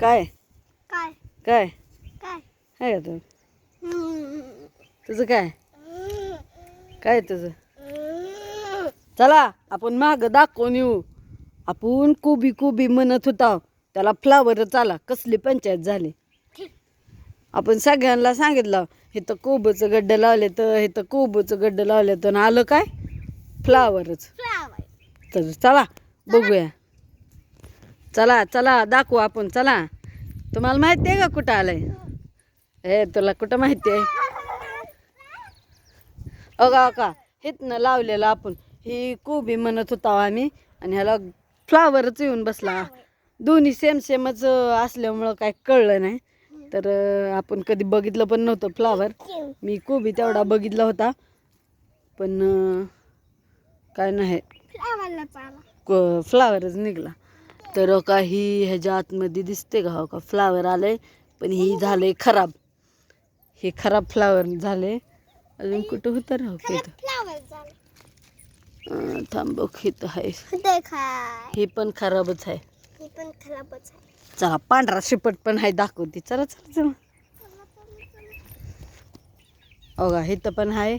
काय? काय? काय? काय? आहे का तू? तुझं काय? काय तुझं? चला आपण माग दाखवून येऊ. आपण कुबी कुबी म्हणत होता. त्याला फ्लावरच आला. कसली पंचायत झाली? आपण सगळ्यांना सांगितलं इथं कोबूचं गड्डं लावले तर इथं कोबूचं गड्डं लावले तर आलं काय? फ्लावरच फ्लावर तर चला बघूया. चला चला दाखवू आपण चला. तुम्हाला माहिती आहे का कुठं आलंय? हे तुला कुठं माहिती आहे अगा अका हिथनं लावलेलं आपण. ही कोबी म्हणत होता आम्ही आणि ह्याला फ्लावरच येऊन बसला. दोन्ही सेम सेमच असल्यामुळं काय कळलं नाही. तर आपण कधी बघितलं पण नव्हतं फ्लावर मी कोबी तेवढा बघितला होता. पण काय नाही. फ्लावरच निघला. तर काही ह्याच्या आतमध्ये दिसते का हो का? फ्लावर आलंय पण ही झालंय खराब. हे खराब फ्लावर झाले अजून कुठं होतं राहू झाला. अं, थांब इथं आहे. हे पण खराबच आहे. हे पण खराबच आहे. चला पांढरा शिपट पण आहे दाखवते. चला चला चला. हो का इथं पण आहे.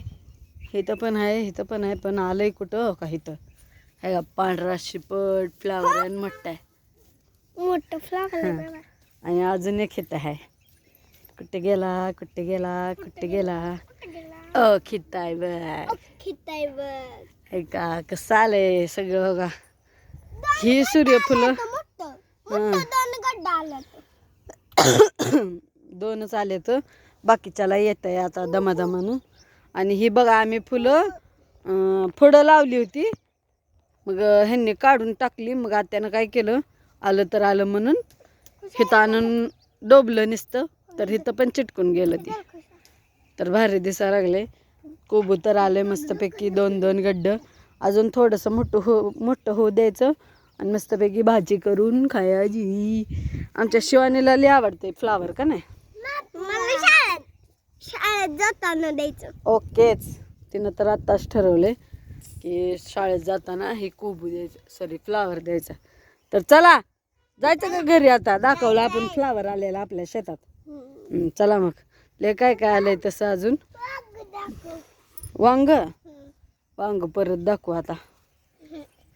इथं पण आहे इथं पण आहे पण आलंय कुठं हो का इथं का पांढरा शिपट फ्लावर आणि मोठा आहे. मोठं फ्लावर हां. आणि अजून एक हित आहे. कुठे गेला कुठे गेला कुठे गेला? अ खित आहे बघ. खिताय बघ. हे का कसं आलंय सगळं बघा. ही सूर्यफुलं. हां. दोनच आले तर. बाकीच्याला येत आहे आता दमादमानं. आणि ही बघा आम्ही फुलं फळं लावली होती. मग ह्यांनी काढून टाकली. मग आत्यानं काय केलं? आलं तर आलं म्हणून हिथं आणून डोबलं नुसतं. तर हिथं पण चिटकून गेलं ते. तर भारी दिसा लागले कबूतर आले मस्तपैकी दोन दोन गड्डं. अजून थोडंसं मोठं हो मोठं होऊ द्यायचं. आणि मस्तपैकी भाजी करून खायाची. आमच्या शिवानीला लई आवडते फ्लावर का नाही? शाळेत. जाताना द्यायचं. ओकेच. तिनं तर आत्ताच ठरवले की शाळेत जाताना हे कोबू द्यायचं सॉरी फ्लावर द्यायचा. तर चला जायचं का घरी आता? दाखवलं आपण फ्लावर आलेला आपल्या शेतात. चला मग. ले काय काय आलंय तसं अजून? वांग. वांग परत दाखवू आता.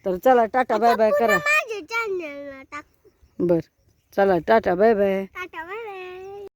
तर चला टाटा बाय बाय करा. माझ्या चॅनलला टाक. बर. चला टाटा बाय बाय.